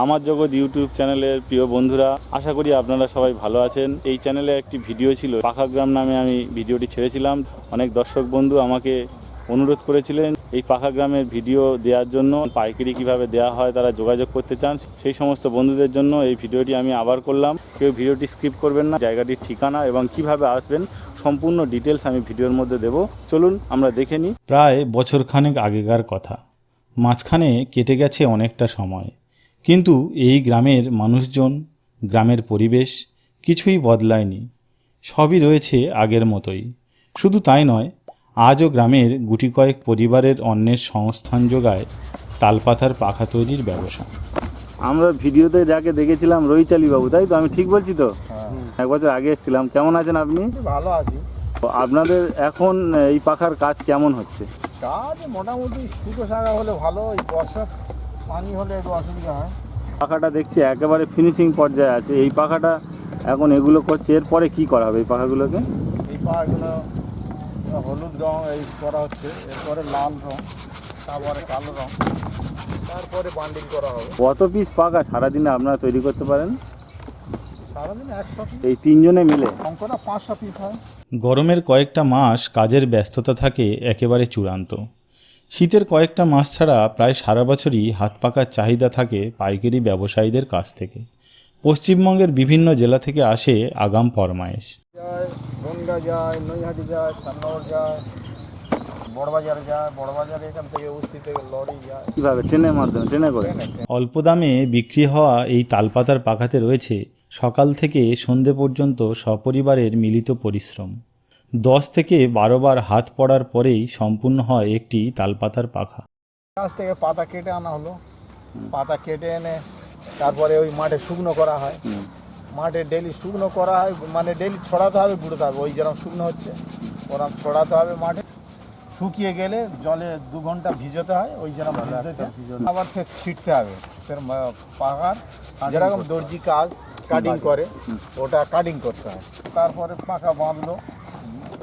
আমার জগৎ ইউটিউব চ্যানেলের প্রিয় বন্ধুরা, আশা করি আপনারা সবাই ভালো আছেন। এই চ্যানেলে একটি ভিডিও ছিল, পাখাগ্রাম নামে আমি ভিডিওটি ছেড়েছিলাম। অনেক দর্শক বন্ধু আমাকে অনুরোধ করেছিলেন এই পাখা গ্রামের ভিডিও দেওয়ার জন্য, পাইকারি কীভাবে দেওয়া হয়, তারা যোগাযোগ করতে চান, সেই সমস্ত বন্ধুদের জন্য এই ভিডিওটি আমি আবার করলাম। কেউ ভিডিওটি স্কিপ করবেন না, জায়গাটির ঠিকানা এবং কীভাবে আসবেন, সম্পূর্ণ ডিটেলস আমি ভিডিওর মধ্যে দেব। চলুন, আমরা দেখে নিই। প্রায় বছরখানেক আগেকার কথা, মাঝখানে কেটে গেছে অনেকটা সময়। কিন্তু এই গ্রামের মানুষজন গ্রামের পরিবেশ কিছুই বদলায়নি। সবই রয়েছে আগের মতোই। শুধু তাই নয় আজও গ্রামের গুটি কয়েক পরিবারের অন্যের সংস্থান যোগায় তালপাতার পাখা তৈরির ব্যবসা। আমরা ভিডিওতে যাকে দেখেছিলাম রহিচালি বাবু তাই তো? আমি ঠিক বলছি তো? এক বছর আগে এসেছিলাম। কেমন আছেন আপনি? ভালো আছি। তো আপনাদের এখন এই পাখার কাজ কেমন হচ্ছে? কাজ মোটামুটি শুকো শাখা হলে ভালো ওই বর্ষা হলে একটু অসুবিধা হয়। পাখাটা দেখছি একেবারে ফিনিশিং পর্যায়ে আছে। এই পাখাটা এখন এগুলো করছে এরপরে কি করা হবে এই পাখাগুলোকে? এই পাখাগুলো হলুদ রং এই করা হচ্ছে। এরপরে লাল রং তারপরে কালো রং। তারপরে বান্ডিং করা হবে। কত পিস পাখা সারাদিনে আপনারা তৈরি করতে পারেন? সারাদিন একশো এই তিনজনে মিলে? অঙ্কটা পাঁচশো পিস হয়। গরমের কয়েকটা মাস কাজের ব্যস্ততা থাকে একেবারে চূড়ান্ত। শীতের কয়েকটা মাস ছাড়া প্রায় সারা বছরই হাত পাকার চাহিদা থাকে পাইকারি ব্যবসায়ীদের কাছ থেকে। পশ্চিমবঙ্গের বিভিন্ন জেলা থেকে আসে আগাম ফরমায়েশ। যায় বনগা যায় নৈহাটি যায় সান্নগর যায় বড়বাজারে যায় বড়বাজারে এখান থেকে উস্তি থেকে লরি যায়। কীভাবে? ট্রেনের মাধ্যমে ট্রেনে করে? ট্রেনে, ট্রেনে। অল্প দামে বিক্রি হওয়া এই তালপাতার পাখাতে রয়েছে সকাল থেকে সন্ধে পর্যন্ত সপরিবারের মিলিত পরিশ্রম। দশ থেকে বারো বার হাত পড়ার পরেই সম্পূর্ণ হয় একটি তালপাতার পাখা। গাছ থেকে পাতা কেটে আনা হলো। পাতা কেটে এনে তারপরে ওই মাঠে শুকনো করা হয়। মাঠে ডেলি শুকনো করা হয় মানে ডেলি ছড়াতে হবে গুঁড়োতে হবে ওই যেরকম শুকনো হচ্ছে ওরকম ছড়াতে হবে মাঠে। শুকিয়ে গেলে জলে দু ঘণ্টা ভিজাতে হয় ওই যেরকম ভিজতে আবার ফের ছিটতে হবে। ফের পাকার যেরকম দর্জি কাজ কাটিং করে ওটা কাটিং করতে হয়। তারপরে পাকা বাঁধলো।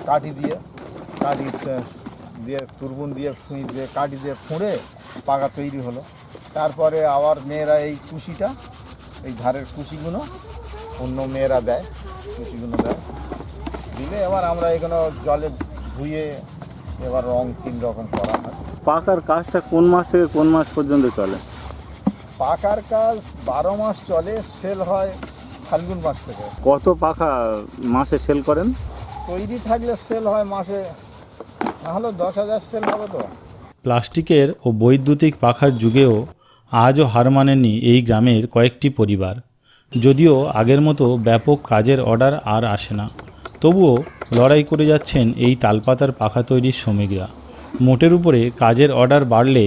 কাঠি দিয়ে কাঠি দিয়ে তুরবুন দিয়ে সুই দিয়ে কাঠি দিয়ে ফুঁড়ে পাকা তৈরি হলো। তারপরে আবার মেয়েরা এই কুশিটা এই ধারের কুশিগুলো অন্য মেয়েরা দেয় কুশিগুলো দেয়। দিলে এবার আমরা এখানে জলে ধুয়ে এবার রং তিন রকম করা হয়। পাখার কাজটা কোন মাস থেকে কোন মাস পর্যন্ত চলে? পাকার কাজ বারো মাস চলে সেল হয় ফাল্গুন মাস থেকে। কত পাখা মাসে সেল করেন? তৈরি থাকলে সেল হয় মাসে না হলে দশ হাজার সেল হবে তো। প্লাস্টিকের ও বৈদ্যুতিক পাখার যুগেও আজও হার মানেনি এই গ্রামের কয়েকটি পরিবার। যদিও আগের মতো ব্যাপক কাজের অর্ডার আর আসে না, তবুও লড়াই করে যাচ্ছেন এই তালপাতার পাখা তৈরির শ্রমিকরা। মোটের উপরে কাজের অর্ডার বাড়লে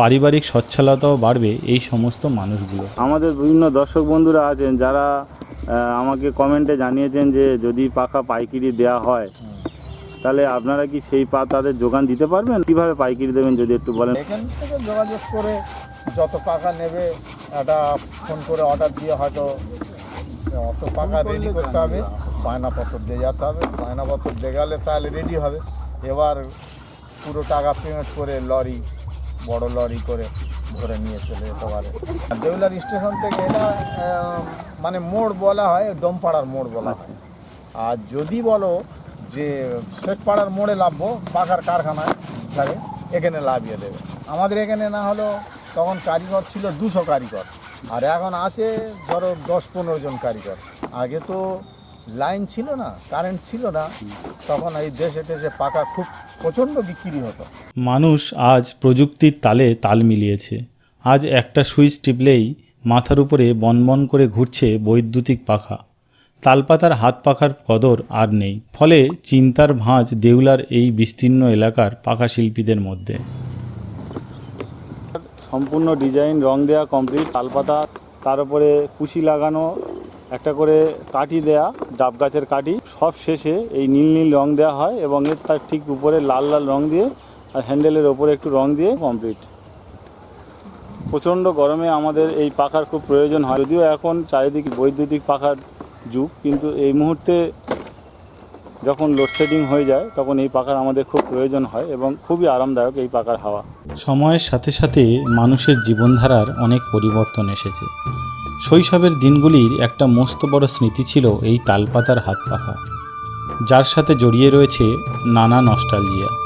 পারিবারিক সচ্ছলতাও বাড়বে এই সমস্ত মানুষগুলো। আমাদের বিভিন্ন দর্শক বন্ধুরা আছেন যারা আমাকে কমেন্টে জানিয়েছেন যে যদি পাখা পাইকিরি দেওয়া হয় তাহলে আপনারা কি সেই পা তাদের যোগান দিতে পারবেন? কীভাবে পাইকিরি দেবেন যদি একটু বলেন? এখান থেকে যোগাযোগ করে যত পাকা নেবে একটা ফোন করে অর্ডার দিয়ে হয়তো অত পাকা রেডি করতে হবে বায়নাপত্র দিয়ে যেতে হবে বায়নাপত্র দিয়ে গেলে তাহলে রেডি হবে। এবার পুরো টাকা পেমেন্ট করে লরি বড় লরি করে ধরে নিয়ে চলে যেতে পারে। আর দেউলার স্টেশন থেকে এটা মানে মোড় বলা হয় ডোমপাড়ার মোড় বলা হয়। আর যদি বলো যে শেখপাড়ার মোড়ে লাভবো পাখার কারখানায় যাবে এখানে লাভিয়ে দেবে। আমাদের এখানে না হলো তখন কারিগর ছিল দুশো কারিগর। আর এখন আছে ধরো দশ পনেরো জন কারিগর। আগে তো লাইন ছিল না কারেন্ট ছিল না। তখন এই দেশে টেশে পাকা খুব প্রচণ্ড বিক্রি হতো। মানুষ আজ প্রযুক্তির তালে তাল মিলিয়েছে। আজ একটা সুইচ টিপলেই মাথার উপরে বনবন করে ঘুরছে বৈদ্যুতিক পাখা। তালপাতার হাত পাখার কদর আর নেই। ফলে চিন্তার ভাঁজ দেউলার এই বিস্তীর্ণ এলাকার পাখা শিল্পীদের মধ্যে। সম্পূর্ণ ডিজাইন রং দেওয়া কমপ্লিট তালপাতা তার উপরে কুশি লাগানো একটা করে কাটি দেয়া, ডাব গাছের কাটি সব শেষে এই নীল নীল রং দেওয়া হয় এবং এর তার ঠিক উপরে লাল লাল রং দিয়ে আর হ্যান্ডেলের ওপরে একটু রং দিয়ে কমপ্লিট প্রচণ্ড গরমে আমাদের এই পাখার খুব প্রয়োজন হয়। যদিও এখন চারিদিক বৈদ্যুতিক পাখার যুগ, কিন্তু এই মুহূর্তে যখন লোডশেডিং হয়ে যায়, তখন এই পাখার আমাদের খুব প্রয়োজন হয় এবং খুবই আরামদায়ক এই পাখার হাওয়া। সময়ের সাথে সাথে মানুষের জীবনধারার অনেক পরিবর্তন এসেছে। শৈশবের দিনগুলির একটা মস্ত বড় স্মৃতি ছিল এই তালপাতার হাত পাখা, যার সাথে জড়িয়ে রয়েছে নানা নস্টালজিয়া